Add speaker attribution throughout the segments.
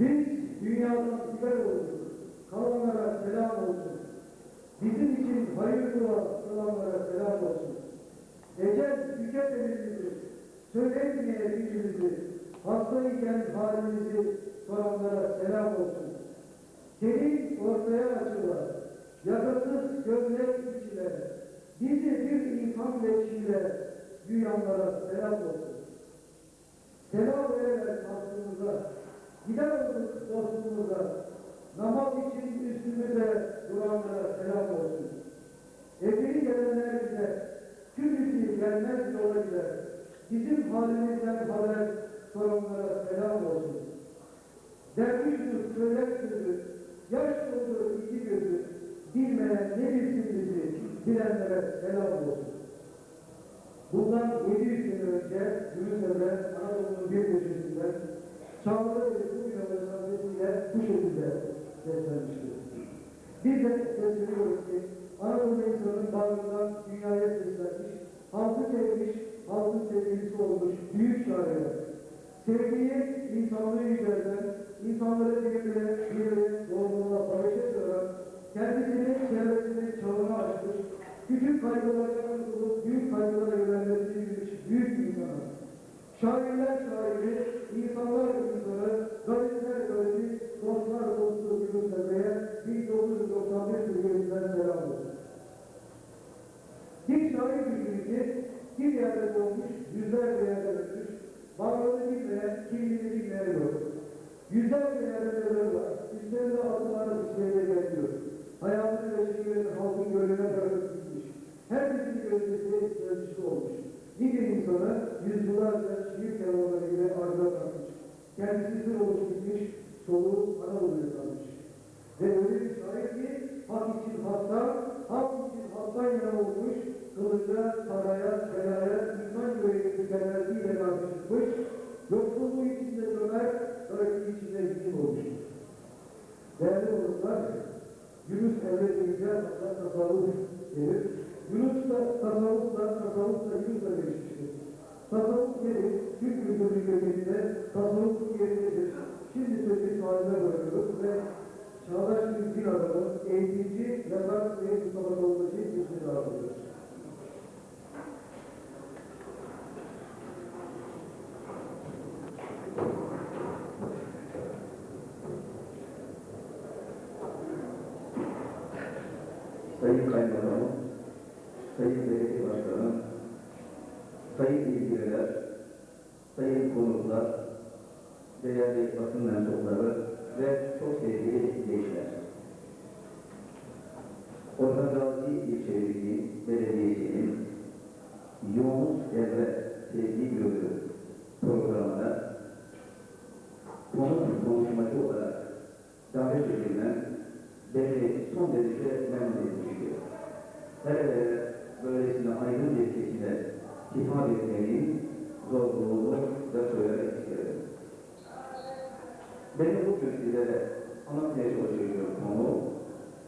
Speaker 1: Biz dünyadan siber olduk. Kalanlara selam olsun. Bizim için hayır dua kılanlara selam olsun. Ecel tüketemediğimizi, söylemeye gücümüzü, hastayken halimizi soranlara selam olsun. Senin ortaya açılan, yakasız gömlek içine, bizi bir insan veçiyle duyanlara selam olsun. Selam verenler şansımıza, olduk dostumuza, namaz için üstümüze duranlara selam olsun. Evleri gelenler bize, kimisi gelmez yola gider. Bizim halimizden haber soranlara selam olsun. Derviştir söyler sözü, yaş doldu iki gözü, bilmeyen ne bilsin bizi, bilenlere selam olsun. Bundan 700 sene önce Yunus'ta Anadolu'nun bir köşesinden Bu yolun hazretiyle bu şekilde seslenmiştir. Biz de sesleniyoruz ki Anadolu insanının bağrından dünyaya seslenmiş, halkı sevmiş, halkın sevgilisi olmuş büyük şair. Sevgiyi insanlığı yücelten, insanları birbirine, birbirine, doğruluğa, barışa çağıran, kendisini, çevresini çağına açmış, küçük kaygılardan kurulup büyük kaygılara yönelmesini bilmiş büyük bir. Şairler şairi, insanlar insanı, gazetler garibi, dostlar dostu Yunus Emre'ye 1991 Türkiye'sinden selam olsun. Bir şair düşünün ki bir yerde doğmuş, yüzlerce yerde ölmüş, varlığını bilmeyen, kimliğini bilmeyen yok. Yüzlerce yerde neler var, üstlerinde atıları işlerine geliyor. Hayatını ve şiirini halkın gönlüne bırakıp gitmiş. Herkesin gönlündeki ölçüsü olmuş. Nice insanı yüzyıllarca şiir kervanları ile arda bırakmış. Kendisi sır olup gitmiş, soluğu Anadolu'ya kalmış. Ve öyle bir şair ki, hak için hasta, hak için hasta yana olmuş, kılıca, saraya, belaya, insan yüreğini tükenlerdiğiyle karşı çıkmış, yoksulluğu içinde döner, öğrettiği içinde bizim olmuştur. Değerli dostlar, Yunus Emre akla tasavvuf gelir. Yunus da tasavvuf da tasavvuf da Yunus
Speaker 2: olarak davet edilen beni son derece memnun etmiştir. Hele böylesine aydın bir kesime hitap etmenin zorluğunu da söylemek isterim. Benim bugün sizlere anlatmaya çalışacağım konu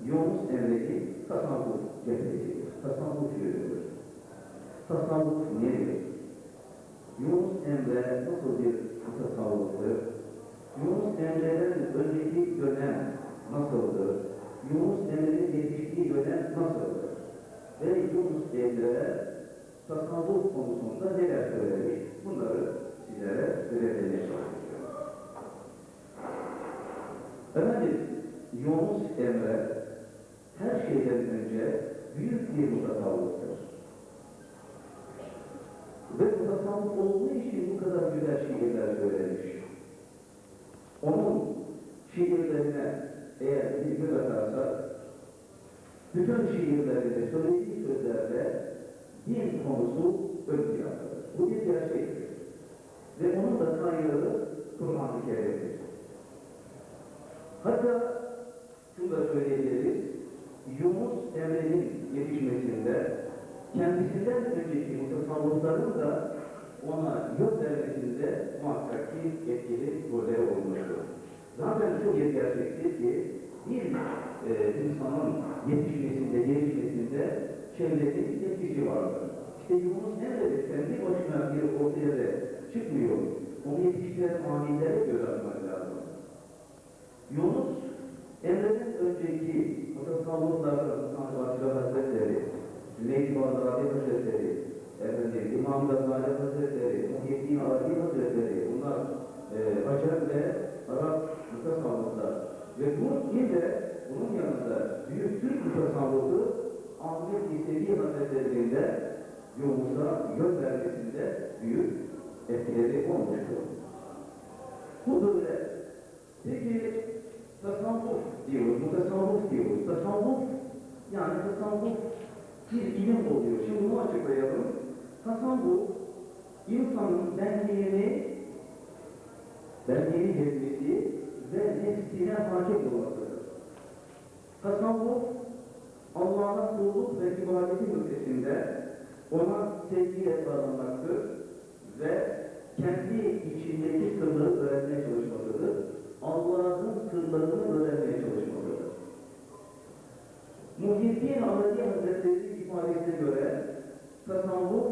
Speaker 2: Yunus Emre'nin tasavvuf cephesidir, tasavvuf yönüdür. Tasavvuf nedir? Yunus Emre nasıl bir tasavvuftur? Yunus Emre'den önceki dönem nasıldır? Yunus Emre'nin yetiştiği dönem nasıldır? Ve Yunus Emre tasavvuf konusunda neler söylemiş? Bunları sizlere söylemeye çalışıyorum. Efendim, Yunus Emre her şeyden önce büyük bir mutasavvıftır. Ve mutasavvıf olduğu için bu kadar güzel şiirler söylemiş. Şiirlerine eğer bir göz atarsak, bütün şiirlerinde söylediği sözlerde din konusu ön. Bu bir gerçektir. Ve onun da kaynağı Kur'an-ı Kerim'dir. Hatta şunu da söyleyebiliriz, Yunus Emre'nin yetişmesinde kendisinden önceki mutasavvıfların da ona yol vermesinde muhakkak ki etkili rolleri olmuştur. Zaten şu bir gerçektir ki bir e, insanın yetişmesinde, gelişmesinde çevresinin etkisi vardır. İşte Yunus nerede kendi başına bir ortaya da çıkmıyor. Onu yetiştiren amillere göz atmak lazım. Yunus, Emre'den önceki Hatta Salvurlar, Hasan Bahçılar Hazretleri, Züleydi Bağdadi Hazretleri, efendim, İmam Gazali Hazretleri, Muhyiddin Arabi Hazretleri, bunlar e, Acem ve Arap mutasavvıflar. Ve bu bir de bunun yanında Büyük Türk mutasavvıfı Ahmet İsevi Hazretleri'nin de yolumuza yön vermesinde büyük etkileri olmuştur. Bu böyle. Peki tasavvuf diyoruz, mutasavvuf diyoruz. Tasavvuf yani tasavvuf bir ilim oluyor. Şimdi bunu açıklayalım. Tasavvuf insanın benliğini benliğini gezmesi ve nefsine hakim olmasıdır. Tasavvuf Allah'a kulluk ve ibadetin ötesinde ona sevgiyle bağlanmaktır ve kendi içindeki sırları öğrenmeye çalışmasıdır. Allah'ın sırlarını öğrenmeye çalışmasıdır. Muhyiddin Arabi Hazretleri ifadesine göre tasavvuf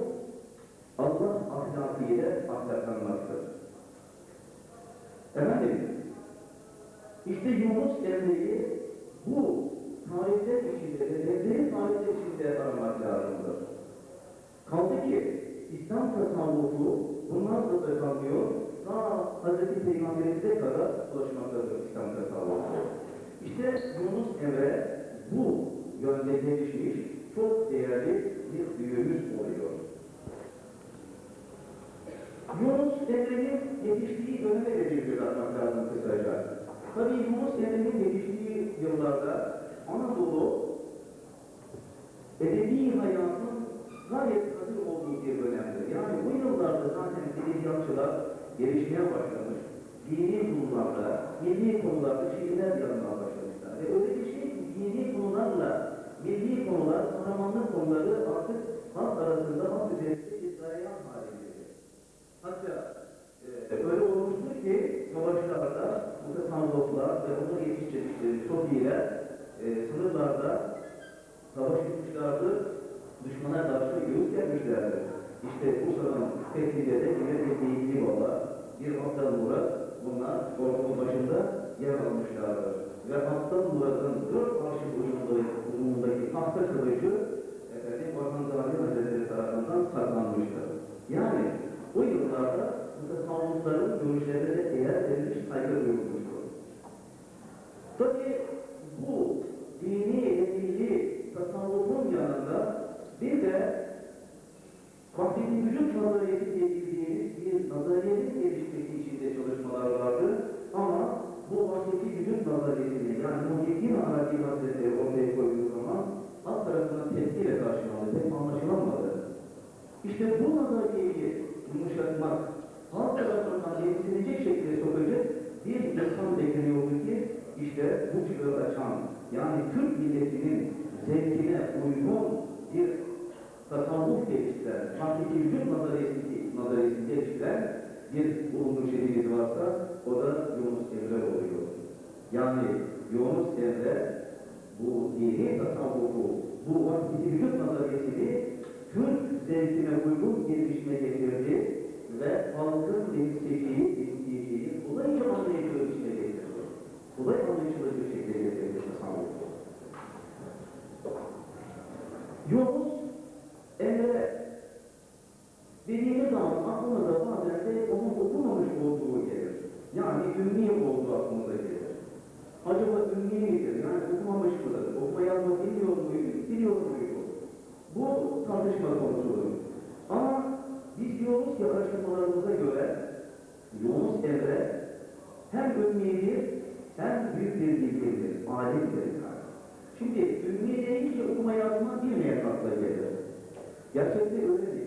Speaker 2: Allah ahlakı ile ahlaklanmaktır. Efendim, işte Yunus Emre'yi bu tarihler içinde benzeri tarihler içinde aramak lazımdır. Kaldı ki İslam tasavvufu bundan sonra kalmıyor, daha Hz. Peygamberimize kadar ulaşmaktadır İslam tasavvufu. İşte Yunus Emre bu yönde gelişmiş, çok değerli bir büyüğümüz oluyor. Yunus Emre'nin yetiştiği döneme de bir göz atmak lazım kısaca. Tabii Yunus Emre'nin yetiştiği yıllarda Anadolu edebi hayatın gayet hazır olduğu bir dönemdir. Yani bu yıllarda zaten edebiyatçılar gelişmeye başlamış. Dini konularda, milli konularda şiirler yazmaya başlamışlar. Ve öyle bir şey ki dini konularla milli konular, kahramanlık konuları artık halk arasında halk üzerinde bir zayiat halindedir. Hatta öyle olmuştur ki savaşlarda mutasavvıflar ve onun yetiştirdikleri Sofiler e, sınırlarda savaş etmişlerdir, düşmana karşı göğüs gelmişlerdir. İşte Bursa'nın fethinde de yine bir deyimli baba, bir Abdal Murat, bunlar ordunun başında yer almışlardır. Ve Abdal Murat'ın dört arşın ucundaki tahta kılıcı efendim Orhan Zahir Hazretleri tarafından saklanmıştır. Yani o yıllarda mutasavvıfların görüşlerine de değer verilmiş, duyulmuştur. Tabii bu dini milli tasavvufun yanında bir de vaktin vücut nazariyeti diye bildiğimiz bir nazariyenin gelişmesi içinde çalışmalar vardı. Ama bu vakti vücut nazariyetini yani Muhyiddin Arabi Hazretleri ortaya koyduğu zaman alt tarafından tepkiyle karşılandı, pek anlaşılamadı. İşte bu nazariyeyi yumuşatmak, halk tarafından yetiştirecek şekilde sokacak bir insan bekleniyordu ki işte bu çığı açan, yani Türk milletinin zevkine uygun bir tasavvuf geliştiren, hakiki vücut nazariyesi, nazariyesi geliştiren bir bulunmuş şeyimiz varsa o da Yunus Emre oluyor. Yani Yunus Emre bu dini tasavvufu, bu hakiki vücut nazariyesini Türk zevkine uygun gelişime getirdi ve halkın benimseyeceği, benimseyeceği kolayca anlayışlı bir şekilde getirdi. Kolay anlayışlı bir şekilde getirdi tasavvuf. Emre dediğimiz zaman aklımıza bazen de onun okumamış olduğu gelir. Yani ümmi olduğu aklımıza gelir. Acaba ümmi midir? Yani okumamış mıdır? Okuma yazma bilmiyor muydu? Biliyor muydu? Bu tartışma konusudur. Ama biz araştırmalarımıza göre Yunus Emre hem ümmidir hem büyük bir bilgidir, alimdir. Şimdi ümmi deyince okuma yazma bilmeyen akla gelir. Gerçekte öyle değil.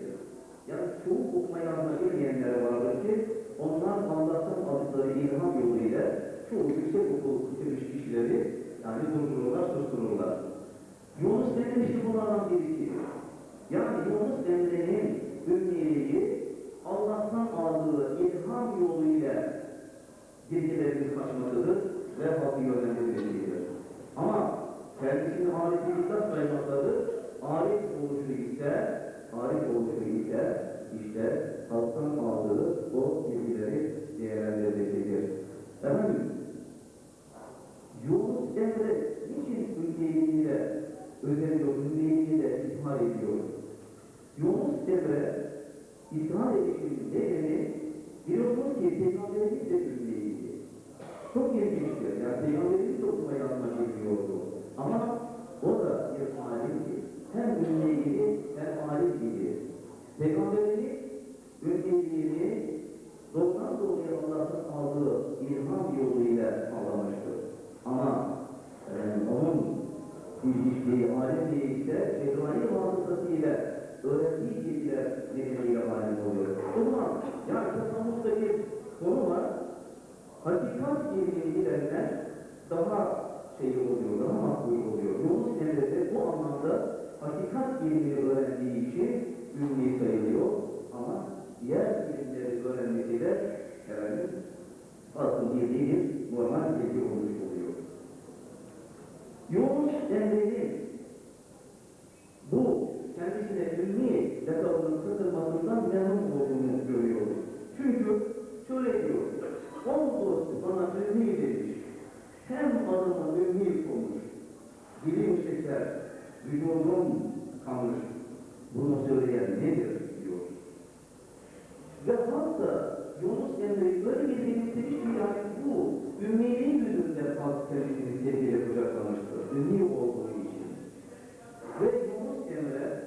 Speaker 2: Yani çoğu okuma yazma bilmeyenler vardır ki onlar Allah'tan aldıkları ilham yoluyla çoğu yüksek okul bitirmiş kişileri yani durdururlar, sustururlar. Yunus Emre işte bunlardan birisi. Yani Yunus Emre'nin ümmiliği Allah'tan aldığı ilham yoluyla bilgilerini kaçmasıdır ve halkı yönlendirmesidir. Ama kendisini Arif'i dikkat saymaktadır. Arif oluşu ise, Arif oluşu ise işte halktan aldığı o bilgileri değerlendirmesidir. Efendim, Yunus Emre niçin ülkeliğiyle özeniyor, ülkeliğiyle ithal ediyor? ilham yoluyla sağlamıştır. Ama e, onun bilgiçliği, alemi ise Cebrail vasıtasıyla öğrendiği bilgiler nedeniyle alim oluyor. O zaman yani tasavvufta bir konu var. Hakikat ilgilerinden daha şey oluyor, daha makbul oluyor. Yunus Emre de bu anlamda hakikat ilmini öğrendiği için ünlü sayılıyor. Ama diğer ilimleri öğrenmesiyle efendim, asıl bildiği bir normal bilgi olmuş oluyor. Yunus Emre'nin bu kendisine ünlü lakabının satılmasından memnun olduğunu görüyoruz. Çünkü şöyle diyor, oldu bana ünlü demiş, hem adıma ünlü olmuş, dilim şeker, vücudum kanmış, bunu söyleyen nedir diyor. Ve hatta Yunus Emre böyle bir benimsemiş ki yani bu ümmiliğin yüzünden halk kendisini sevgiyle kucaklamıştır. Ümmi olduğu için. Ve Yunus Emre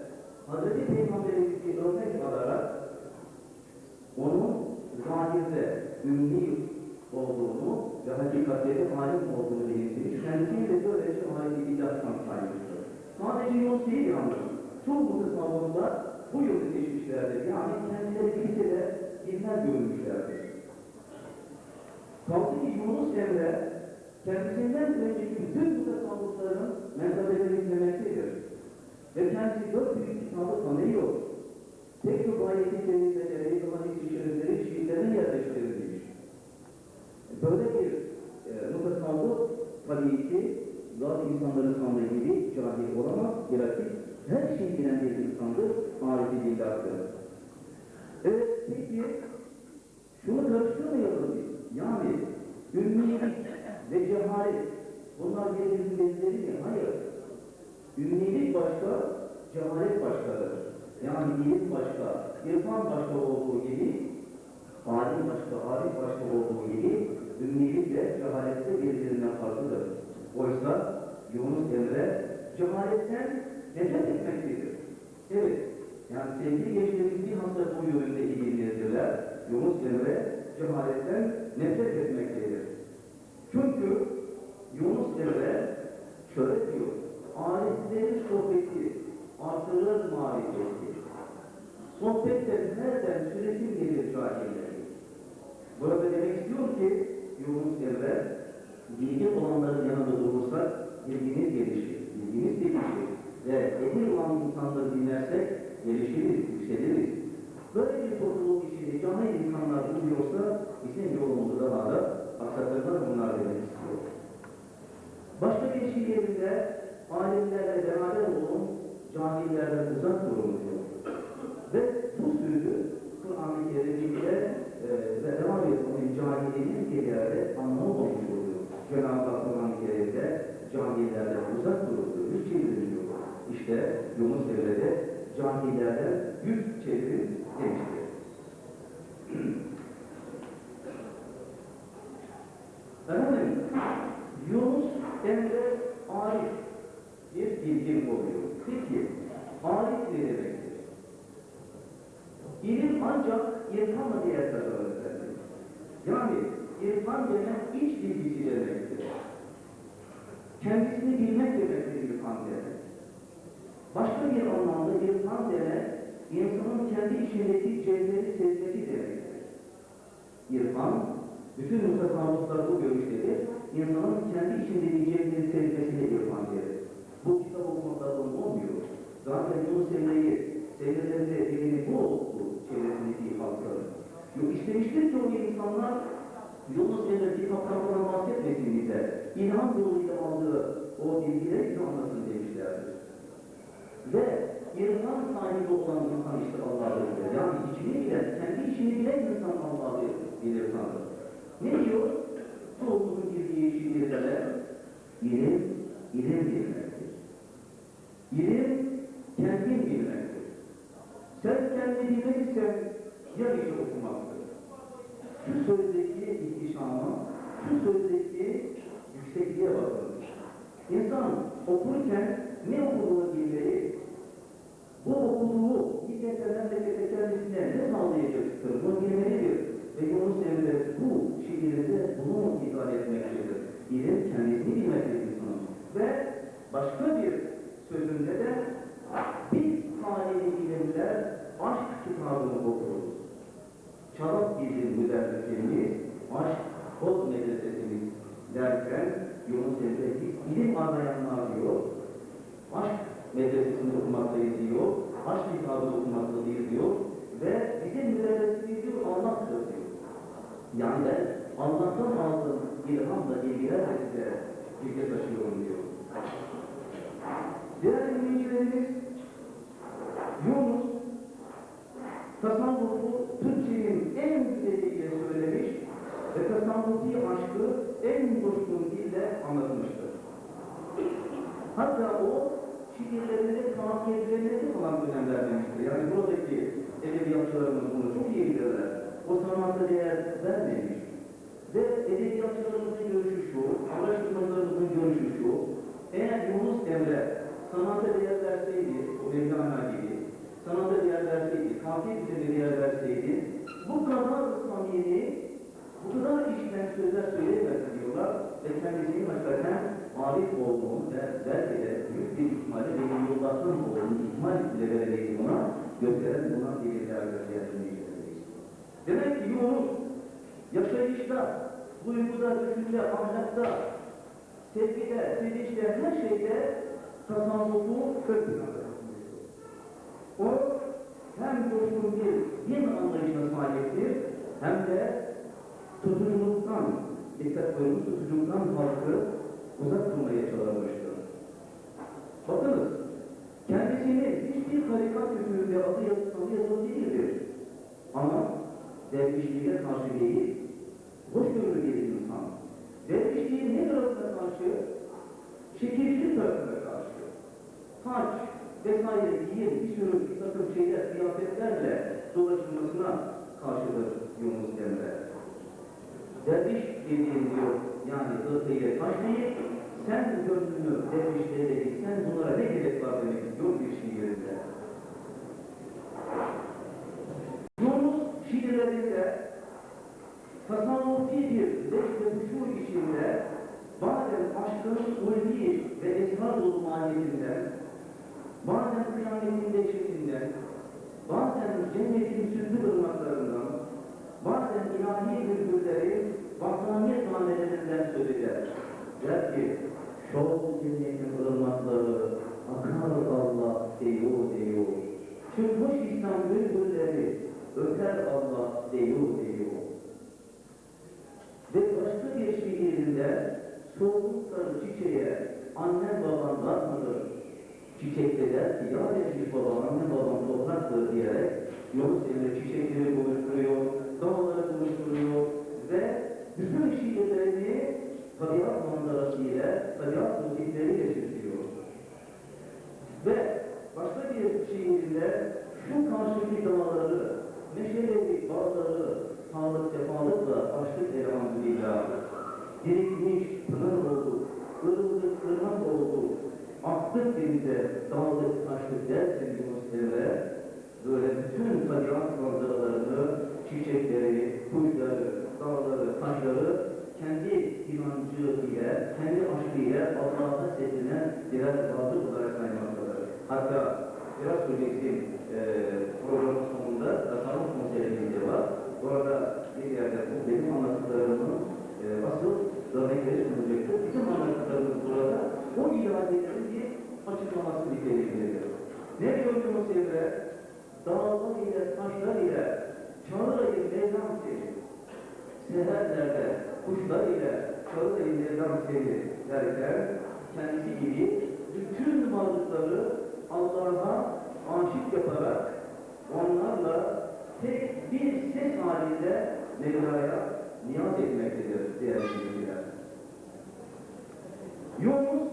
Speaker 2: Hazreti Peygamberimizi örnek alarak onun zahirde ümmi olduğunu ve hakikatte de halim olduğunu belirtmiş. Kendisini de böylece halim bir iddiasından saymıştır. Sadece Yunus değil yalnız. Çoğu mutasavvurlar bu yolu seçmişlerdir. Yani kendileri bilse de bilmez görmüşlerdir. Kaldı ki Yunus Emre kendisinden önceki bütün mutasavvurların menzabelerini izlemektedir. Ve kendisi dört büyük kitabı tanıyor. Pek çok ayeti kelimeleri, hadis-i şerifleri şiirlerine yerleştirilmiş. Böyle bir e, mutasavvur tabii bazı insanların sandığı gibi cahil olamaz. Bilakis her şeyi bilen bir insandır. Marifi billahtır. Evet peki şunu karıştırmayalım biz. Yani ümmilik ve cehalet bunlar birbirinin benzeri mi? Hayır. Ümmilik başka, cehalet başkadır. Yani ilim başka, irfan başka olduğu gibi, alim başka, arif başka olduğu gibi, ümmilik ve cehalet de birbirinden farklıdır. Oysa Yunus Emre cehaletten nefret etmektedir. Evet, yani sevgili gençlerimiz bilhassa bu yönünde ilgilidirler. Yunus Emre cehaletten nefret etmektedir. Çünkü Yunus Emre şöyle diyor, aletlerin sohbeti artırır marifeti. Sohbetten nereden süresim gelir cahilleri. Burada demek istiyor ki Yunus Emre bilgi olanların yanında durursak bilgimiz gelişir, bilgimiz gelişir ve ehil olan insanları dinlersek gelişiriz, yükseliriz. Böyle bir topluluk içinde cahil insanlar buluyorsa bizim yolumuzu daha da aksatırlar bunlar demek istiyor. Başka bir şiirinde alimlerle beraber olun, cahillerden uzak durun diyor. Ve bu sözü Kur'an-ı Kerim'de e, ve devam etmenin cahilinin bir yerde anlamı olmuş oluyor. Cenab-ı Hak Kur'an-ı Kerim'de cahillerden uzak durun diyor, yüz çevirin diyor. İşte Yunus Emre'de cahillerden yüz çevirin demiştir. Efendim, Yunus Emre Arif bir bilgi oluyor. Peki, Arif ne demektir? İlim ancak irfanla diğer kazanır efendim. Yani irfan demek iç bilgisi demektir. Kendisini bilmek demektir irfan demek. Başka bir anlamda irfan demek, insanın kendi içindeki cevheri sezmesi demektir. İrfan, bütün mutasavvıflar bu görüştedir. İnsanın kendi içindeki cevheri sezmesine irfan denir. Bu kitap okumakla olmuyor. Zaten Yunus Emre'yi seyrelerinde elini bu oldu çevresindeki halkların. Yok istemiştir ki o insanlar Yunus Emre kitaplarından bahsetmesin bize. İlham yoluyla aldığı o bilgileri bize anlasın demişlerdir. Ve irfan sahibi olan insan işte Allah'ı bilir. Yani içini bilen, kendi içini bilen insan Allah'ı bilir sanır. Ne diyor? Çoğumuzun girdiği şiirlere ilim, ilim bilmektir. İlim, kendin bilmektir. Sen kendini bilmezsen ya işi okumaktır. Şu sözdeki ihtişama, şu sözdeki yüksekliğe bakın. İnsan okurken ne umduğu birileri bu okuluğu nicetlenen ve kendisine ne sağlayacaktır? Bunu bilmelidir. Ve Yunus Emre bu şiirinde bunu ifade etmektedir. İlim kendisini bilmek Yani buradaki edebiyatçılarımız bunu çok iyi bilirler. O sanata değer vermemiş. Ve edebiyatçılarımızın görüşü şu, araştırmacılarımızın görüşü şu, eğer Yunus Emre sanata değer verseydi, o Mevlana gibi, sanata değer verseydi, kafiyet üzerine değer verseydi, bu kadar samimi, bu kadar işten sözler söyleyemezdi diyorlar ve kendisinin hakikaten arif olduğunu ve belki de büyük bir ihtimalle benim yollardan olduğunu ihtimal bile verebildiği buna gösteren buna deliller gösterdiğini Demek ki Yunus yaşayışta, duyguda, düşünce, ahlakta, sevgide, sevinçte, her şeyde tasavvufu tutmuştur. O hem coşkun bir din anlayışına sahiptir, hem de tutuculuktan, dikkat koymuş tutuculuktan halkı uzak durmaya çağırmıştır. Bakınız, kendisini hiçbir tarikat hükmünde adı yazılı yazılı değildir. Ama dervişliğe karşı değil, hoşgörülü bir insan. Dervişliğin ne tarafına karşı? Şekilci tarafına karşı. Haç vesaire giyim, bir sürü bir takım şeyler, kıyafetlerle dolaşılmasına karşıdır Yunus Emre. Derviş dediğin diyor, yani ırkıyla taşlayıp, sen gönlünü dervişliğe dedik, sen bunlara ne gerek var demek istiyor bir şiirinde. Yunus şiirlerinde tasavvufi bir zevk ve huşu içinde bazen aşkın ulvi ve esrar dolu mahiyetinden, bazen kıyametin dehşetinden, bazen cennetin süslü ırmaklarından, bazen ilahi bülbüllerin vahdaniyet manelerinden söz eder. Der ki, şov cennetin ırmakları akar Allah diyor diyor. Çıkmış İslam bülbülleri öter Allah diyor diyor. Ve başka bir şiirinde soğukları çiçeğe annem baban bakmadır. Çiçekte der ki ya demiş baba annem babam topraktır diyerek Yunus Emre çiçekleri buluşturuyor, dağları buluşturuyor ve bütün şiirlerini tabiat manzarasıyla, tabiat müzikleriyle süslüyor. Ve başka bir şiirinde şu karşıki dağları, neşeli bağları, sağlık sefalıkla açtık elhamdülillah. Birikmiş pınar oldu, ırıldık ırmak oldu. Aktık denize, dağlık taştık dersin Yunus Emre. Böyle bütün tabiat manzaralarını, çiçekleri, kuşları, dağları, taşları kendi inancı kendi aşkı ile Allah'a seslenen birer batıl olarak saymaktadır. Hatta biraz önceki e, programın sonunda tasarruf konserimiz var. Orada bir yerde bu benim anlattıklarımın e, asıl örnekleri sunacaktır. Bizim anlattıklarımız burada o iadelerin bir açıklaması niteliğindedir. Ne diyor Yunus Emre? Seherlerde kuşlar ile çağırayım meydan seni derken kendisi gibi bütün varlıkları Allah'a aşık yaparak onlarla tek bir ses halinde Mevla'ya niyaz etmektedir değerli dinleyiciler. Yunus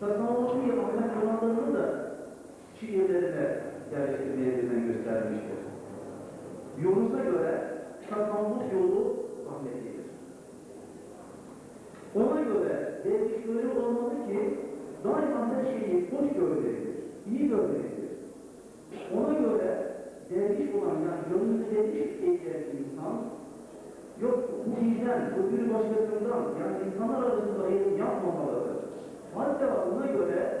Speaker 2: tasavvufi ahlak kurallarını da şiirlerine yerleştirmeye göstermiştir. Yunus'a göre tasavvuf yolu rahmetlidir. Ona göre derviş böyle olmalı ki daima her şeyi hoş görmelidir, iyi görmelidir. Ona göre derviş olan yani gönlünde derviş eğilen insan yok bu bizden, öbürü başkasından yani insanlar arasında ayrım yapmamalıdır. Hatta ona göre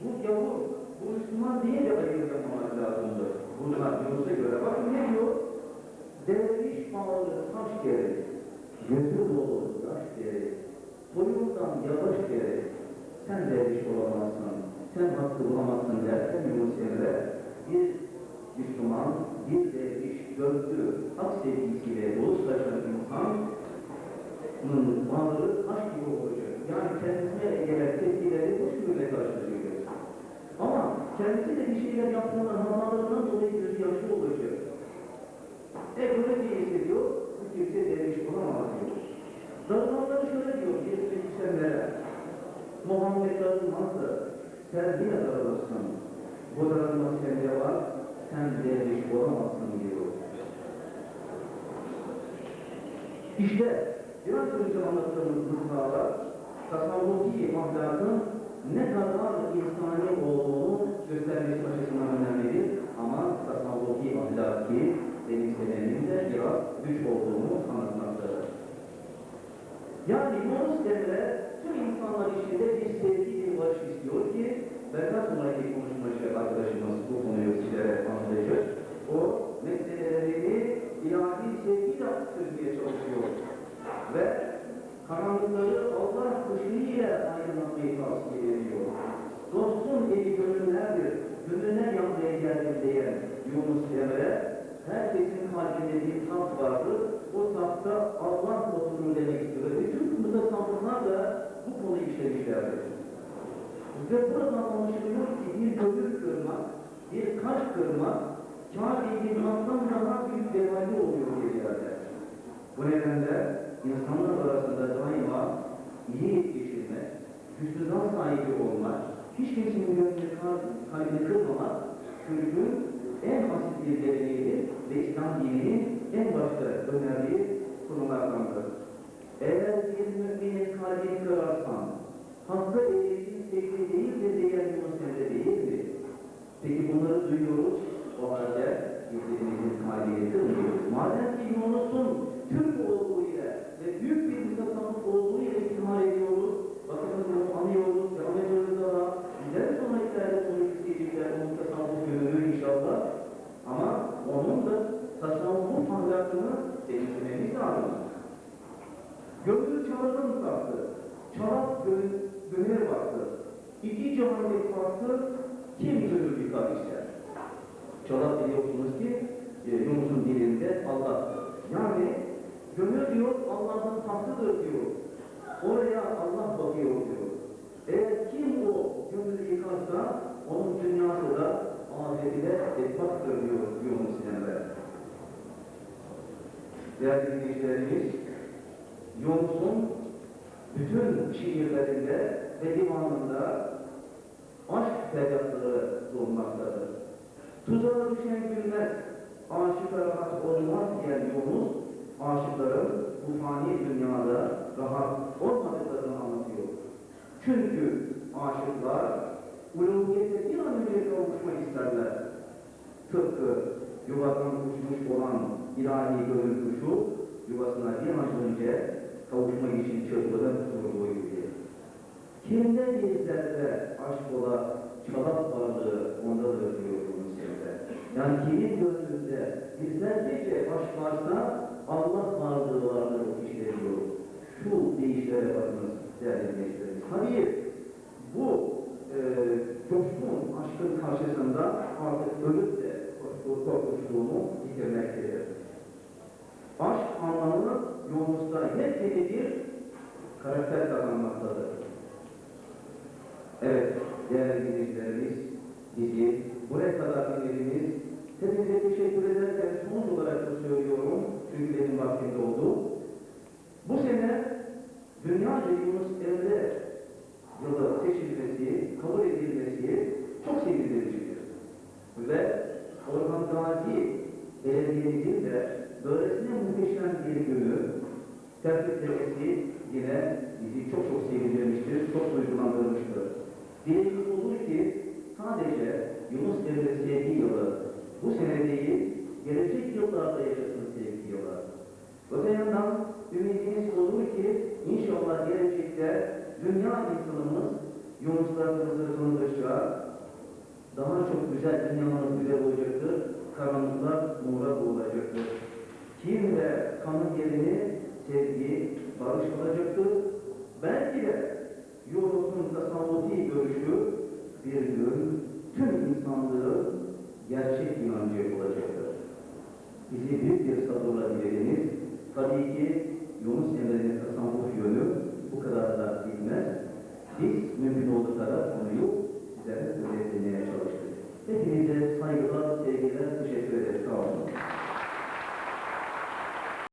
Speaker 2: bu gavur, bu Müslüman diye de ayrım yapmamak lazımdır. Bunlar Yunus'a göre. Bakın ne diyor? Derviş bağlı taş gerek, gözü dolu yaş gerek, soyundan yavaş gerek, sen derviş olamazsın, sen hakkı bulamazsın derken Yunus Emre, bir Müslüman, bir derviş gördü, hak sevgisiyle dolu taşan insanın varlığı taş gibi olacak. Yani kendisine gelen tepkileri bu şükürle karşılayacak. Ama kendisi de bir şeyler yaptığında hatalarından dolayı gözü yaşlı olacak. E böyle bir hissediyor, bu kimse derviş olamaz diyor. Darılanları şöyle diyor, bir müzisyenlere, Muhammed darılmazdı, sen darılırsın. Bu darılma sende var, sen derviş olamazsın diyor. İşte biraz önce anlattığımız mısralar tasavvufi ahlakın ne kadar insani olduğunu göstermesi açısından önemlidir. Ama tasavvufi ahlaki benimsemenin de biraz güç olduğunu anlatmaktadır. Yani Yunus Emre tüm insanlar içinde bir sevgi, bir barış istiyor ki benden sonraki konuşmacı arkadaşımız bu konuyu sizlere anlatacak. O meselelerini ilahi sevgiyle çözmeye çalışıyor. Ve karanlıkları Allah ışığıyla aydınlatmayı tavsiye ediyor. Dostun eli gönüller yanmaya geldim diyen Yunus Emre, herkesin kalbinde bir tat vardır, o tatta Allah oturur demek istiyor. Bütün mutasavvıflar da bu konuyu işlemişlerdir. Ve buradan anlaşılıyor ki bir gönül kırmak, bir kaş kırmak, Kabe'yi yıkmaktan daha büyük devali oluyor bir yerde. Bu nedenle insanlar arasında daima iyi geçirmek, hüsnüdan sahibi olmak, hiç kimsenin gönlünü kalbini kırmamak, Türk'ün en asil bir geleneğidir ve İslam dininin en başta önerdiği konulardandır. Eğer bir müminin kalbini kırarsan, hakkı ehliyetin sevgi değildir diyen Yunus Emre değil mi? Peki bunları duyuyoruz, o halde birbirimizin kalbini kırmıyoruz. Madem ki Yunus'un Türk olduğu ile ve büyük bir mutasavvıf olduğu ile ihtimal ediyoruz, bakın bunu anıyoruz, devam ediyoruz daha. Bizden sonrakilerde bunu isteyecekler, o mutasavvıf görür inşallah. Ama onun da tasavvuf ahlakını değiştirmemiz lazım. Gönül çağrıdan kalktı. Çarap gönül, gönül baktı. İki cihanlık baktı, kim gönül yıkar ister? Çorap biliyorsunuz ki e, Yunus'un dilinde Allah'tır. Yani gönül diyor Allah'ın tahtıdır diyor. Oraya Allah bakıyor diyor. Eğer kim o gönlü yıkarsa onun dünyası da ahireti de etbaktır diyor Yunus Emre. Değerli dinleyicilerimiz, Yunus'un bütün şiirlerinde ve divanında aşk feryatları bulunmaktadır. Tuzağa düşen gülmez, aşıklara rahat olmaz diyen Yunus, aşıkların bu fani dünyada rahat olmadıklarını anlatıyor. Çünkü aşıklar uluviyete bir an önce kavuşmak isterler. Tıpkı yuvadan uçmuş olan ilahi gönül kuşu, yuvasına bir an önce kavuşmak için çırpınıp durduğu gibi. Kimde bir zerre aşk ola çalak varlığı ondadır diyor Yunus Emre. Yani kimin gönlünde bir zerrece aşk varsa Allah varlığı vardır o kişide diyor. Şu deyişlere bakınız değerli dinleyicilerimiz. Tabii bu e, coşkun aşkın karşısında artık ölüp de korkmuşluğunu yitirmektedir. Aşk anlamı Yunus'ta yepyeni bir karakter kazanmaktadır. Evet, değerli dinleyicilerimiz, bizi buraya kadar dinlediğiniz, hepinize teşekkür ederken son olarak da söylüyorum, çünkü benim vaktim doldu. Bu sene dünyaca Yunus Emre yılı seçilmesi, kabul edilmesi çok sevindiricidir. Ve Orhan Gazi belediyemizin de böylesine muhteşem bir günü tertip etmesi yine bizi çok çok sevindirmiştir, çok duygulandırmıştır. Dileğimiz olur ki sadece Yunus Emre sevgi yılı bu sene değil, gelecek yıllarda yaşasın sevgi yılı. Öte yandan ümidimiz olur ki inşallah gelecekte dünya insanımız Yunuslarımızı tanıdıkça daha çok güzel dünyalarımız güzel olacaktır, karanlıklar nura olacaktır. kin ve kanın yerini sevgi, barış olacaktır. Belki de Yunus'un tasavvufi görüşü bir gün tüm insanlığın gerçek inancı olacaktır. Bizi büyük bir sabırla dilediniz. Tabii ki Yunus Emre'nin tasavvuf yönü bu kadar da bilmez. Biz mümkün olduğu kadar konuyu size özetlemeye çalıştık. Hepinize saygılar, sevgiler, teşekkür ederiz. Sağ olun.